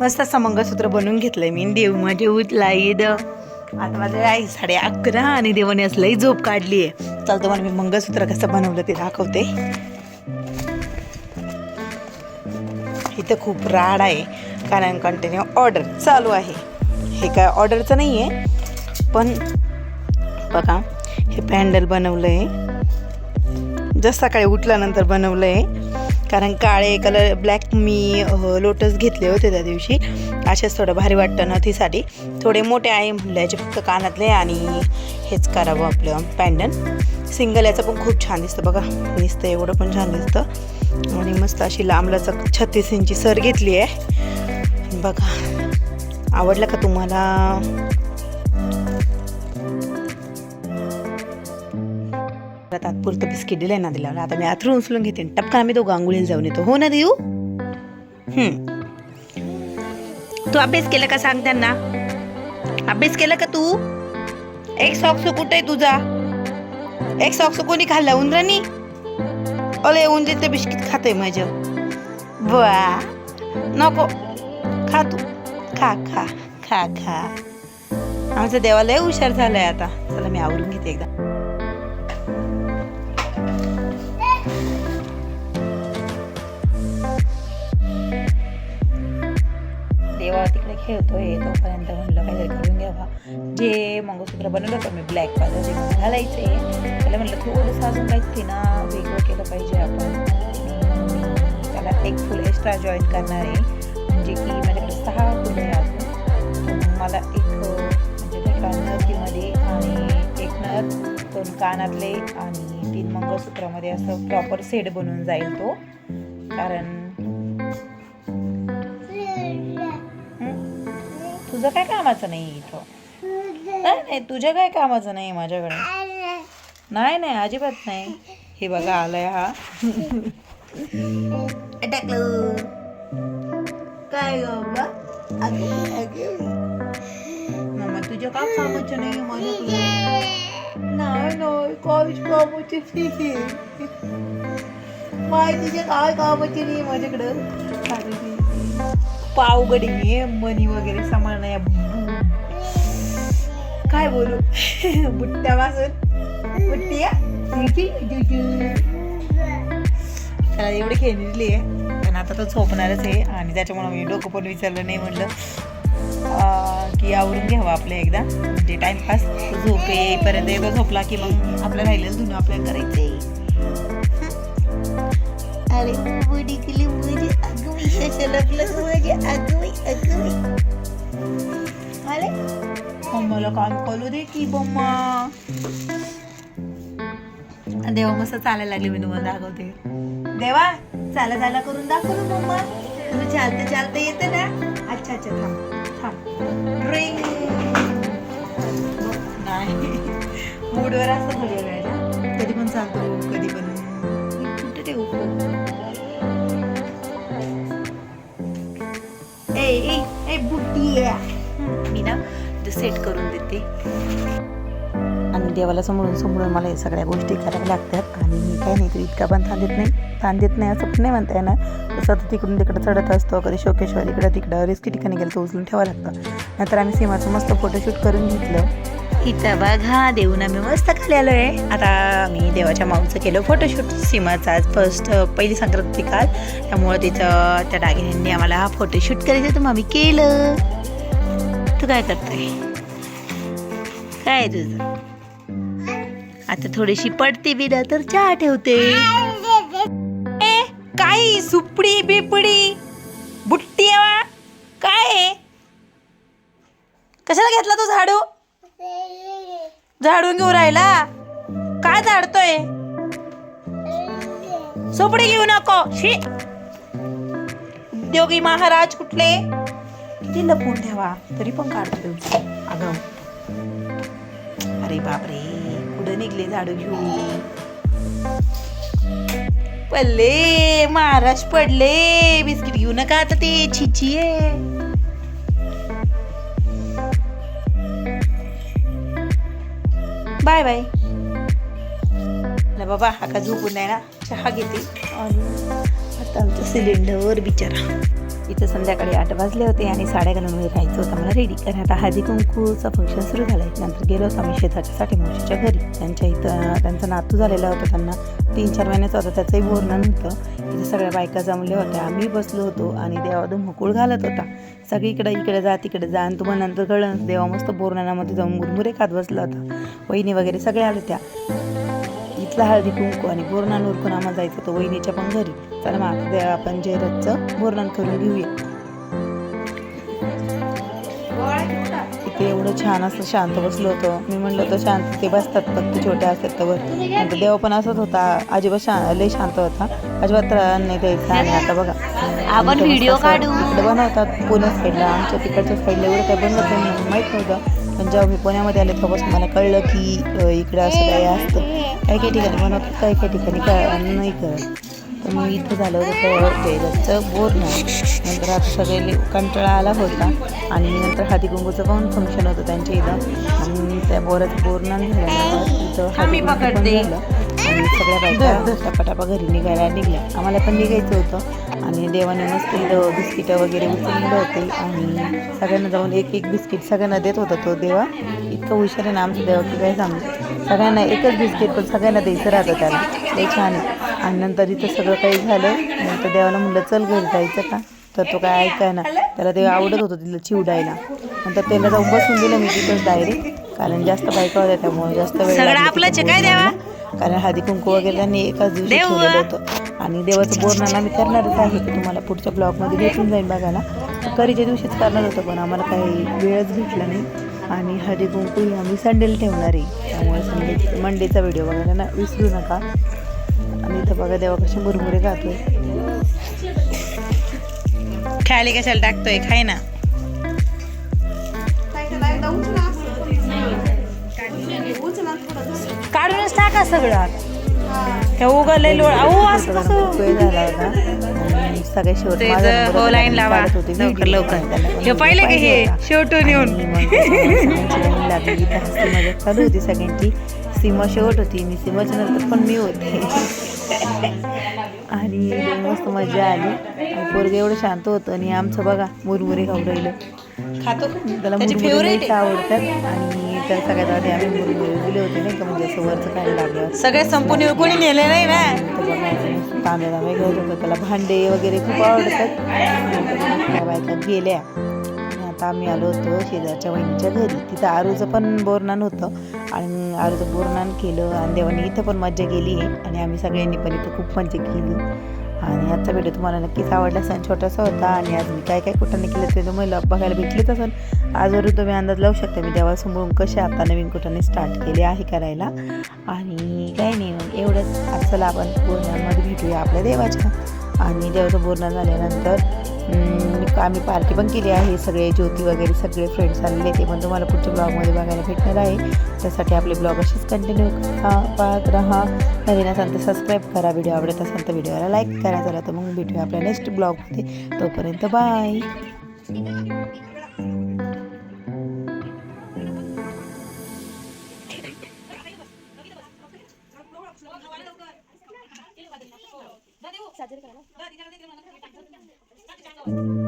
मस्त असं मंगळसूत्र बनवून घेतलंय मी. देव माझे उठला ईद आता माझे आई साडे अकरा आणि देवाने असलंही झोप काढली आहे चालतं मला मी मंगळसूत्र कसं बनवलं ते दाखवते. इथं खूप राड आहे कारण कंटिन्यू ऑर्डर चालू आहे. हे काय ऑर्डरचं नाही आहे पण बघा हे पॅन्डल बनवलं आहे जसं सकाळी उठल्यानंतर बनवलं आहे कारण काळे कलर ब्लॅक मी लोटस घेतले होते त्या दिवशी. असेच थोडं भारी वाटतं ना नथीसाठी थोडे मोठे आहे म्हटल्याचे फक्त कानातले आणि हेच करावं आपलं पॅन्डन सिंगल याचं पण खूप छान दिसतं बघा. दिसतं एवढं पण छान दिसतं. आणि मस्त अशी लांबलचक छत्तीस इंची सर घेतली आहे. बघा. आवडलं का तुम्हाला? तात्पुरतं बिस्किट दिलंय ना दिला आता मी आथरून उचलून घेते टपका आम्ही दोघं आंघोळीला जाऊन येतो. हो ना देऊ? तू अभ्यास केला का सांग त्यांना? अभ्यास केला का तू? एक सॉक्स कुठे आहे तुझा? एक सॉक्स कोणी खाल्ला उंदरानी? अरे उंदीचं बिस्किट खातोय माझं बा. नको. खा तू. खा खा खा खा. आमचं देवालय हुशार झालंय आता. चला मी आवरून घेते एकदा. देवा तिकडे खेळतोय तोपर्यंत म्हणलं काहीतरी करून घ्यावा जे मंगळसूत्र बनवलं होतं मी ब्लॅक कलर जे घालायचे. त्याला म्हटलं थोडंसं अजून काहीतरी ना वेगळं केलं पाहिजे आपण. त्याला एक फुल एक्स्ट्रा जॉईन करणार आहे. म्हणजे की माझ्याकडे सहा फुलं आहे अजून. मला एक म्हणजे नाही आणि एक नथ दोन कानातले आणि तीन मंगळसूत्रामध्ये असं प्रॉपर सेट बनून जाईल तो. कारण तुझं काय कामाचं नाही इथं? नाही नाही तुझ्या काय कामाचं नाही माझ्याकडे? नाही नाही अजिबात नाही. हे बघा आलाय हा. टाकलं काय. मम्मा तुझ्या का कामाचं नाही माझ्याकडे. नाही नाही काहीच कामाचे माय तुझ्या काय कामाचे नाही माझ्याकडं. पाव गडी आहे मनी वगैरे सांभाळणं या काय बोलू? बुट्ट्या वाजून बुट्टी त्याला एवढी खेळणी दिली आहे. पण आता तो झोपणारच आहे. आणि त्याच्यामुळे मी डोकं पण विचारलं नाही म्हणलं. अं, की आवरून घ्यावं आपलं एकदा. म्हणजे टाइमपास झोप येईपर्यंत एकदा झोपला की मग आपलं राहिलेलं धुणं आपल्याला करायचंय. अरे मला काम करू दे की बम्मा. देवा मस्त चालायला लागली मी तुम्हाला दाखवते. देवा चाला चाला करून दाखव ना तुम्ही तुला चालते येते येतं ना. अच्छा अच्छा थांब थांब. ड्रिंक नाही. मूडवर असं थोडी वेळ ना कधी पण चालतो कधी पण. कुठे ठेवू? ए ए ए बुटी आहे. सेट करून देते. आणि देवाला समोरून समोरून मला हे सगळ्या गोष्टी कराव्या लागतात आणि मी काही नाही तू इतका पण ताण देत नाही ताण देत नाही असं पण नाही म्हणता येणार. तसं तर तिकडून तिकडं चढत असतो कधी शोकेश्वर इकडं तिकडं रिस्की ठिकाणी गेलं तर उचलून ठेवावं लागतं. नंतर आम्ही सीमाचं मस्त फोटोशूट करून घेतलं. इथं बघा देऊन आम्ही मस्त खाली आलो आहे आता मी देवाच्या माऊचं केलं फोटोशूट सीमाचा आज फर्स्ट पहिली संक्रांती काल. त्यामुळं तिचं त्या दागिन्यांनी आम्हाला फोटोशूट करायचं तर मग आम्ही केलं. तू काय करताय काय तुझं आता थोडीशी पडते बी ना तर चहा ठेवते. ए, काय सुपडी बिपडी? बुट्टी? काय? कशाला घेतला तू झाडू? झाडून घेऊन राहिला? काय झाडतोय? सुपडी घेऊ नको. शी. उद्योगी महाराज कुठले? किती लपून ठेवा तरी पण काढतो अगं. अरे बापरे कुठं निघले झाडू घेऊन? पल्ले महाराज पडले. बिस्किट घेऊ नका आता ते छिची आहे. Bye bye. बाबा हा का झोपून नाही ना? चहा घेते. तर आमच्या सिलेंडरवर बिचारा. इथं संध्याकाळी आठ वाजले होते आणि साड्या घालून वगैरे राहायचं होतं. मला रेडी कारण आता हळदी कुंकूचं फंक्शन सुरू झालं. आहे नंतर गेलो होतो आम्ही शेजारच्यासाठी मावशीच्या घरी. त्यांच्या इथं त्यांचा नातू झालेला होता त्यांना. तीन चार महिन्याचा होता. त्याचंही बोरणान होतं इथे सगळ्या बायका जमल्या होत्या. आम्ही बसलो होतो आणि देवा धुमकूळ घालत होता. सगळीकडे इकडे जा तिकडे जा आणि तुम्हाला नंतर कळलं. देवा मस्त बोरणामध्ये जाऊन मुरमुरे खात बसला होता. वहिनी वगैरे सगळ्या आल्या त्या इथला हळदी कुंकू आणि बोरणान उरकून आम्हाला जायचं होतं वहिनीच्या पण घरी. चला मग आपण जयरथचं बोरणान करून घेऊया. इथे एवढं छान असं शांत बसलो होतो. मी म्हणलं होतं शांत ते बसतात फक्त छोटे असतात तर नंतर देव पण असत होता. अजिबात शा लय शांत होता. अजिबात त्रास नाही द्यायचा. आणि आता बघा. आपण व्हिडिओ काढू. बनवतात. पुणे साईडला आमच्या तिकडच्या साईडला एवढं काही बनवत नाही माहीत नव्हतं. पण जेव्हा मी पुण्यामध्ये आले तेव्हापासून मला कळलं की इकडे असं काही असतं. काही काही ठिकाणी बनवतात काही काही ठिकाणी कळ नाही कळत. तर मग इथं झालं होतं जयदत्तचं बोरणं नंतर आता सगळे कंटाळा आला होता. आणि नंतर हाती कुंकूचं पण फंक्शन होतं त्यांच्या इथं. आणि त्या बोराचं बोरणं झाल्यानंतर इथं हळदी कुंकू पण झालं. आणि सगळ्या बायका टपाटपा घरी निघायला निघल्या. आम्हाला पण निघायचं होतं. आणि देवाने मस्त इथं बिस्किटं वगैरे उचलले होते आणि सगळ्यांना जाऊन एक एक बिस्किट सगळ्यांना देत होता तो देवा. इतकं हुशार आहे ना आमचं देवा की काय सांगू. सगळ्यांना एकच बिस्किट पण सगळ्यांना द्यायचं राहतं त्याला. लई छान आहे. आणि नंतर इथं सगळं काही झालं. नंतर देवाला म्हणलं चल घरी जायचं का? तर तो काय ऐकाय ना त्याला ते आवडत होतं तिला चिवडायला. नंतर त्याला जाऊन बसून दिलं मी तिथंच डायरेक्ट. कारण जास्त बायका होत्या त्यामुळे जास्त वेळ तिथं काय देवा? कारण हळदी कुंकू वगैरे त्यांनी एकाच दिवशी देवा. ठेवलेलं होतं. आणि देवाचं बोरणाला आम्ही करणारच आहे ते तुम्हाला पुढच्या ब्लॉगमध्ये भेटून जाईल बघायला. करीच्या दिवशीच करणार होतं पण आम्हाला काही वेळच भेटला नाही. आणि हळदी कुंकू ही आम्ही संडेला ठेवणार आहे. त्यामुळे संडे मंडेचा व्हिडिओ बघायला ना विसरू नका. आणि इथं बघा देवा मुरमुरे खातोय. खायला कशाला टाकतोय? खाय ना. काढूनच टाका सगळं त्या उगलंय लोळ अहो असं कसं सगळे शेवट ते हो, लाईन लावा. लवकर. लवकर. हे पाहिलं का हे? शेवटून येऊन. मजाक चालू होती सगळ्यांची सीमा शेवट होती मी सीमाच्या नंतर पण मी होते आणि मस्त मजा आली पोरग एवढं शांत होतं आणि आमचं बघा मुरमुरे खाऊ राहिलं खातो. त्याला लईच आवडतात. आणि त्याला सगळ्यात आधी आम्ही मुरमुरे दिले होते नाही का म्हणजे असं वरचं खायला लागल्यावर सगळे येऊ कोणी नेले नाही ना? तर बघा तांबे तांबे घेत होतं त्याला भांडे वगैरे खूप आवडतात. बायका गेल्या. आता आम्ही आलो होतो शेजारच्या वहिनीच्या घरी. तिथं आरूचं पण बोरनान होतं. आणि आरूचं बोरनान केलं आणि देवाने इथं पण मज्जा केली. आणि आम्ही सगळ्यांनी पण इथं खूप मज्जा केली. आणि आजचा व्हिडिओ तुम्हाला नक्कीच आवडला असेल छोटासा होता आणि आज मी काय काय कुठं केलं ते तुम्हाला बघायला भेटलीच असेल. आजवरून तुम्ही अंदाज लावू शकता मी देवासमोरून कसे आता नवीन कुठंनी स्टार्ट केले आहे करायला. आणि काही नाही मग एवढंच. आज चला आपण बोरणामध्ये भेटूया आपल्या देवाच्या. आणि देवाचं बोरणं झाल्यानंतर आम्ही पार्टी पण केली आहे. सगळे ज्योती वगैरे सगळे फ्रेंड्स आलेले ते पण तुम्हाला पुढच्या ब्लॉगमध्ये बघायला भेटणार आहे. त्यासाठी आपले ब्लॉग असेच कंटिन्यू पाहत राहा. नवीन असाल तर सबस्क्राईब करा. व्हिडिओ आवडत असाल तर व्हिडिओला लाईक करा. चला तर मग भेटूया आपल्या नेक्स्ट ब्लॉगमध्ये तोपर्यंत बाय साजरे you.